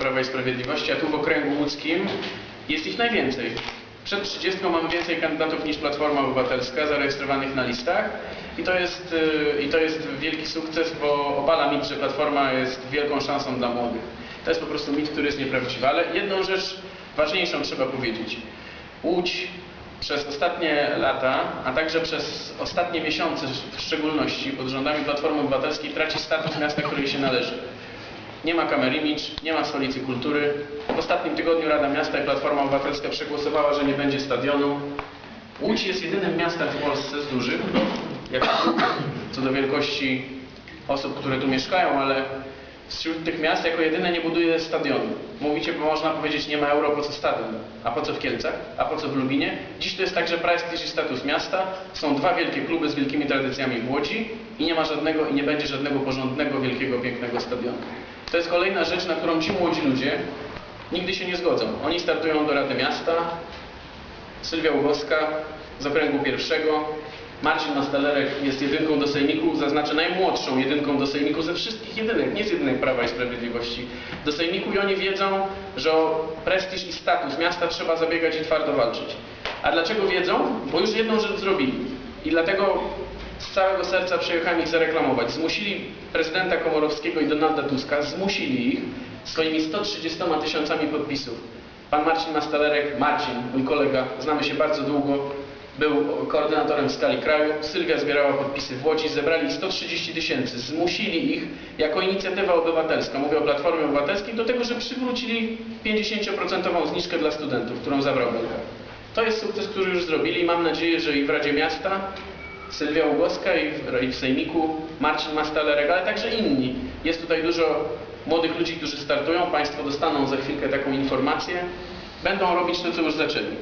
Prawa i Sprawiedliwości, a tu w okręgu łódzkim jest ich najwięcej. Przed 30 mamy więcej kandydatów niż Platforma Obywatelska zarejestrowanych na listach i to jest, y, i to jest wielki sukces, bo obala mit, że Platforma jest wielką szansą dla młodych. To jest po prostu mit, który jest nieprawdziwy. Ale jedną rzecz ważniejszą trzeba powiedzieć. Łódź przez ostatnie lata, a także przez ostatnie miesiące w szczególności pod rządami Platformy Obywatelskiej traci status miasta, który się należy. Nie ma kamer image, nie ma stolicy kultury. W ostatnim tygodniu Rada Miasta i Platforma Obywatelska przegłosowała, że nie będzie stadionu. Łódź jest jedynym miastem w Polsce z dużych, jak co do wielkości osób, które tu mieszkają, ale wśród tych miast jako jedyne nie buduje stadionu. Mówicie, bo można powiedzieć, nie ma euro, po co stadion? A po co w Kielcach? A po co w Lubinie? Dziś to jest także prestiż i status miasta. Są dwa wielkie kluby z wielkimi tradycjami w Łodzi i nie ma żadnego i nie będzie żadnego porządnego, wielkiego, pięknego stadionu. To jest kolejna rzecz, na którą ci młodzi ludzie nigdy się nie zgodzą. Oni startują do Rady Miasta, Sylwia Ługoska z okręgu pierwszego, Marcin Mastalerek jest jedynką do Sejmiku, zaznaczę najmłodszą jedynką do Sejmiku ze wszystkich jedynek, nie z jedynek Prawa i Sprawiedliwości do Sejmiku i oni wiedzą, że o prestiż i status miasta trzeba zabiegać i twardo walczyć. A dlaczego wiedzą? Bo już jedną rzecz zrobili. I dlatego z całego serca przyjechałem ich zareklamować. Zmusili prezydenta Komorowskiego i Donalda Tuska, zmusili ich swoimi 130 tysiącami podpisów. Pan Marcin Mastalerek, Marcin, mój kolega, znamy się bardzo długo, był koordynatorem w skali kraju. Sylwia zbierała podpisy w Łodzi, zebrali 130 tysięcy. Zmusili ich jako inicjatywa obywatelska, mówię o Platformie Obywatelskiej, do tego, że przywrócili 50% zniżkę dla studentów, którą zabrał Belka. To jest sukces, który już zrobili. Mam nadzieję, że i w Radzie Miasta Sylwia Ługoska i w, i w Sejmiku Marcin Mastalerek, ale także inni. Jest tutaj dużo młodych ludzi, którzy startują. Państwo dostaną za chwilkę taką informację. Będą robić to, co już zaczęli.